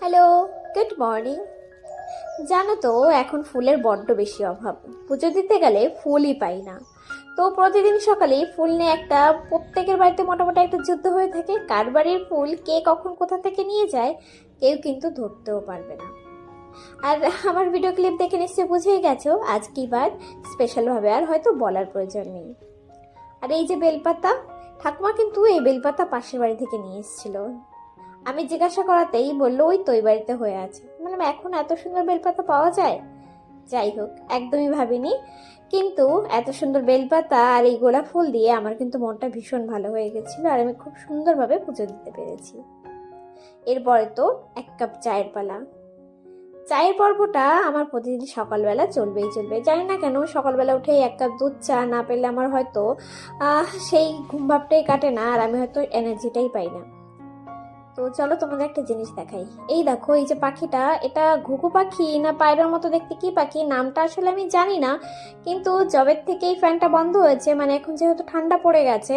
Hello good morning জানো তো, এখন ফুলের বড্ড বেশি অভাব। পুজো দিতে গেলে ফুলই পাই না। তো প্রতিদিন সকালে ফুল নিয়ে একটা, প্রত্যেকের বাড়িতে মোটামুটি একটা যুদ্ধ হয়ে থাকে। কার বাড়ির ফুল, কে কখন কোথা থেকে নিয়ে যায়, কেউ কিন্তু ধরতেও পারবে না। আর আমার ভিডিও ক্লিপ দেখে নিশ্চয়ই বুঝেই গেছো, আজ কি বার? স্পেশালভাবে আর হয়তো বলার প্রয়োজন নেই। আর এই যে বেলপাতা, ঠাকুমা কিন্তু এই বেলপাতা পাশের বাড়ি থেকে নিয়ে এসেছিল। আমি জিজ্ঞাসা করাতেই বলল, ওই তো বাড়িতে হয়ে আছে। মানে এখন এত সুন্দর বেলপাতা পাওয়া যায়? যাই হোক, একদমই ভাবিনি। কিন্তু এত সুন্দর বেলপাতা আর এই গোলাপ ফুল দিয়ে আমার কিন্তু মনটা ভীষণ ভালো হয়ে গেছিল আর আমি খুব সুন্দরভাবে পুজো দিতে পেরেছি। এরপরে তো এক কাপ চায়ের পালা। চায়ের পর্বটা আমার প্রতিদিন সকালবেলা চলবেই চলবে। জানি না কেন, সকালবেলা উঠে এক কাপ দুধ, চা না পেলে আমার হয়তো সেই ঘুম ভাবটাই কাটে না আর আমি হয়তো এনার্জিটাই পাই না। তো চলো তোমাদের একটা জিনিস দেখাই। এই দেখো, এই যে পাখিটা, এটা ঘুঘু পাখি না পায়রার মতো দেখতে কি পাখি? নামটা আসলে আমি জানি না, কিন্তু জবের থেকেই ফ্যানটা বন্ধ হয়েছে মানে এখন যেহেতু ঠান্ডা পড়ে গেছে,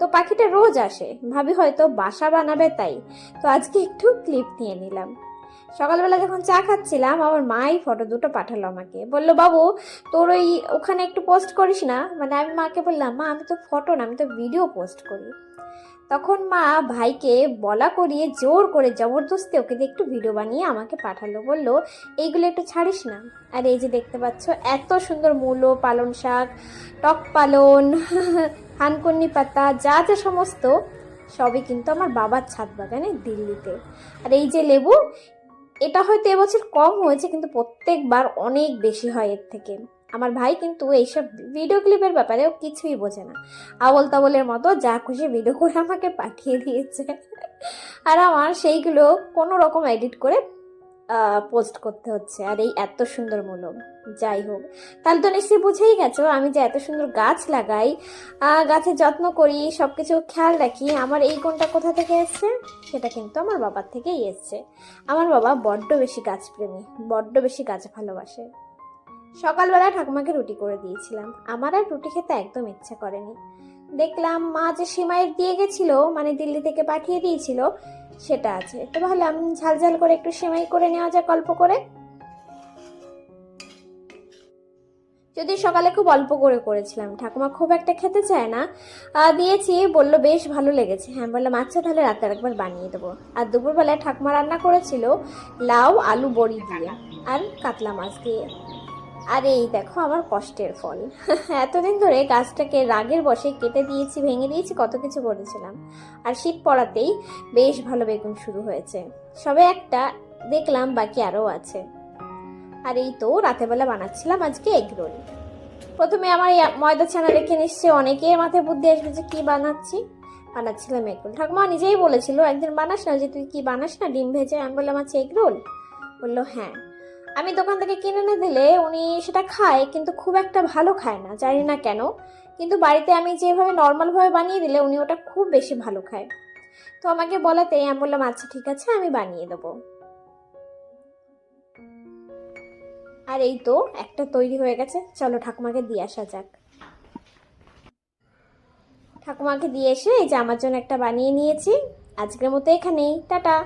তো পাখিটা রোজ আসে। ভাবি হয়তো বাসা বানাবে তাই। তো আজকে একটু ক্লিপ নিয়ে নিলাম। সকালবেলা যখন চা খাচ্ছিলাম, আমার মাই ফটো দুটো পাঠালো আমাকে। বলল, বাবু, তোর ওই ওখানে একটু পোস্ট করিস না? মানে আমি মাকে বললাম, মা, আমি তো ফটো না, আমি তো ভিডিও পোস্ট করি। তখন মা ভাইকে বলা করিয়ে জোর করে জবরদস্তি ওকে দিয়ে একটু ভিডিও বানিয়ে আমাকে পাঠালো। বলল, এইগুলো একটু ছাড়িস না? আর এই যে দেখতে পাচ্ছ, এত সুন্দর মূলো পালন শাক, টক পালন, হানকন্নি পাতা, যা যা সমস্ত, সবই কিন্তু আমার বাবার ছাদ বাগানে দিল্লিতে। আর এই যে লেবু এটা হয়তো এবছর কম হয়েছে, কিন্তু প্রত্যেকবার অনেক বেশি হয় এর থেকে। আমার ভাই কিন্তু এইসব ভিডিও ক্লিপের ব্যাপারেও কিছুই বোঝে না। আবল তাবলের মতো যা খুশি ভিডিও করে আমাকে পাঠিয়ে দিয়েছে। আর আমার সেইগুলো কোনো রকম এডিট করে পোস্ট করতে হচ্ছে। আর এই এত সুন্দর মূলক যাই হোক। তাহলে তো নিশ্চয়ই বুঝেই গেছো, আমি যে এত সুন্দর গাছ লাগাই গাছের যত্ন করি সব কিছু খেয়াল রাখি, আমার এই কোনটা কোথা থেকে এসছে? সেটা কিন্তু আমার বাবার থেকেই এসছে। আমার বাবা বড্ড বেশি গাছপ্রেমী, বড্ড বেশি গাছ ভালোবাসে। সকালবেলা ঠাকুমাকে রুটি করে দিয়েছিলাম। আমার আর রুটি খেতে একদম ইচ্ছা করেনি। দেখলাম মা যে সিমাইয়ের দিয়ে গেছিল মানে দিল্লি থেকে পাঠিয়ে দিয়েছিল, সেটা আছে। তো ভাবলাম ঝাল ঝাল করে একটু সেমাই করে নেওয়া যাক অল্প করে। যদি সকালে খুব অল্প করে করেছিলাম। ঠাকুমা খুব একটা খেতে চায় না। দিয়েছি, বলল বেশ ভালো লেগেছে। হ্যাঁ বললাম আচ্ছা তাহলে রাতে একবার বানিয়ে দেবো। আর দুপুরবেলায় ঠাকুমা রান্না করেছিল লাউ, আলু, বড়ি দিয়ে, আর কাতলা মাছ দিয়ে। আর, এই দেখো আমার কষ্টের ফল। এতদিন ধরে গাছটাকে রাগের বসে কেটে দিয়েছি, ভেঙে দিয়েছি, কত কিছু করেছিলাম আর শীত পড়াতেই বেশ ভালো বেগুন শুরু হয়েছে। সবে একটা দেখলাম, বাকি আরও আছে। আর এই তো রাতেবেলা বানাচ্ছিলাম আজকে এগ রোল প্রথমে আমার ময়দা ছানা রেখে নিশ্চয় অনেকের মাথায় বুদ্ধি আসবে যে কী বানাচ্ছি। বানাচ্ছিলাম এগ রোল ঠাকুমা নিজেই বলেছিল, একদিন বানাস না, যে তুই কি বানাস না, ডিম ভেজে? আমি বললাম আছে এগ রোল বলল হ্যাঁ। আমি দোকান থেকে কিনে এনে দিলে উনি সেটা খায়, কিন্তু খুব একটা ভালো খায় না, জানি না কেন। কিন্তু বাড়িতে আমি যেভাবে নর্মালভাবে বানিয়ে দিলে উনি ওটা খুব বেশি ভালো খায়। তো আমাকে বলাতে আমি বললাম আচ্ছা ঠিক আছে, আমি বানিয়ে দেবো। আর এই তো, একটা তৈরি হয়ে গেছে। চলো ঠাকুমাকে দিয়ে আসা যাক। ঠাকুমাকে দিয়ে এসে এই যে আমার জন্য একটা বানিয়ে নিয়েছি। আজকের মতো এখানেই। টাটা!